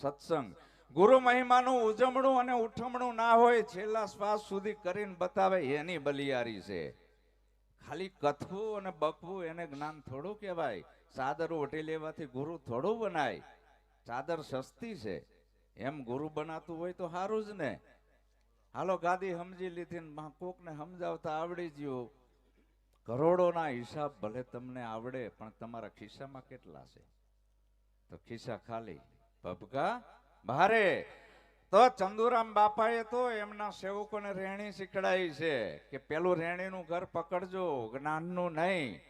સત્સંગ. ગુરુ મહિમાનું ઉજમણું અને ઉઠમણું ના હોય, છેલ્લા શ્વાસ સુધી કરીને બતાવે એની બલિયારી છે. ખાલી કથવું અને બકવું એને જ્ઞાન થોડું કહેવાય. ચાદર ઓઢી લેવાથી ગુરુ થોડું બનાય. ચાદર સસ્તી છે. એમ ગુરુ બનાતું હોય તો સારું જ ને. હાલો ગાદી સમજી લીધી ને કોકને સમજાવતા આવડી ગયું. કરોડોના હિસાબ ભલે તમને આવડે, પણ તમારા ખિસ્સામાં કેટલા છે? તો ખિસ્સા ખાલી. ભભકા ભારે તો ચંદુરામ બાપાએ તો એમના સેવકોને રેણી શીખડાવી છે કે પેલું રેણીનું ઘર પકડજો, જ્ઞાનનું નહીં.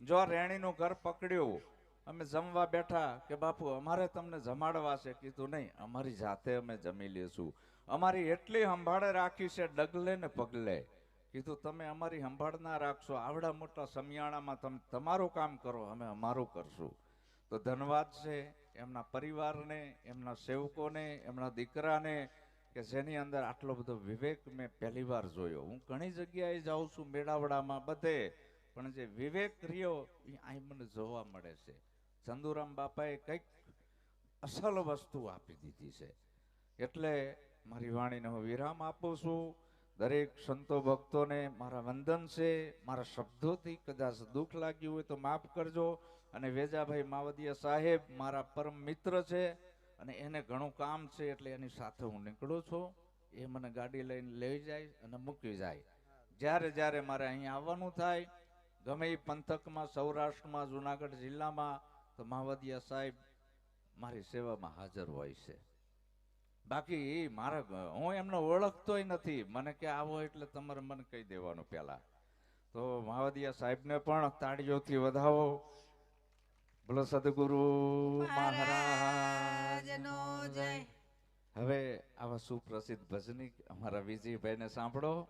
જો રેણીનું ઘર પકડ્યું, અમે જમવા બેઠા કે બાપુ, અમારે તમને જમાડવા છે, કીધું નહીં, અમારી જાતે અમે જમી લેશું અમારી એટલી સંભાળે રાખી છે, ડગલે ને પગલે. કીધું, તમે અમારી સંભાળ ના રાખશો, આવડા મોટા સમિયાણામાં તમે, તમારું કામ કરો, અમે અમારું કરશું. તો ધન્યવાદ છે. એમના પરિવારને, એમના સેવકોને, એમના દીકરાને કે જેની અંદર આટલો બધો વિવેક મેં પહેલી વાર જોયો. હું ઘણી જગ્યાએ જાઉં છું મેળાવડામાં બધે, પણ જે વિવેક રહ્યો એ અહીં મને જોવા મળે છે. ચંદુરામ બાપાએ કંઈક અસલ વસ્તુ આપી દીધી છે. એટલે મારી વાણીને હું વિરામ આપું છું. દરેક સંતો ભક્તોને મારા વંદન છે. મારા શબ્દોથી કદાચ દુઃખ લાગ્યું હોય તો માફ કરજો. અને વેજાભાઈ માવદિયા સાહેબ મારા પરમ મિત્ર છે અને એને ઘણું કામ છે એટલે એની સાથે હું નીકળું છું. એ મને ગાડી લઈને લઈ જાય અને મૂકી જાય. જ્યારે જ્યારે મારે અહીંયા આવવાનું થાય, ગમે એ પંથકમાં, સૌરાષ્ટ્રમાં, જુનાગઢ જિલ્લામાં, તો માવદિયા સાહેબ મારી સેવામાં હાજર હોય છે. બાકી મારા હું એમને ઓળખતોય નથી. મને કે આવો એટલે તમારે મને કહી દેવાનું પહેલા. તો માવદિયા સાહેબને પણ તાળીઓથી વધાવો. બોલો સદગુરુ મહારાજ. મહારાજનો જય. હવે આવા સુપ્રસિદ્ધ ભજનિક અમારા વિજયભાઈને સાંભળો.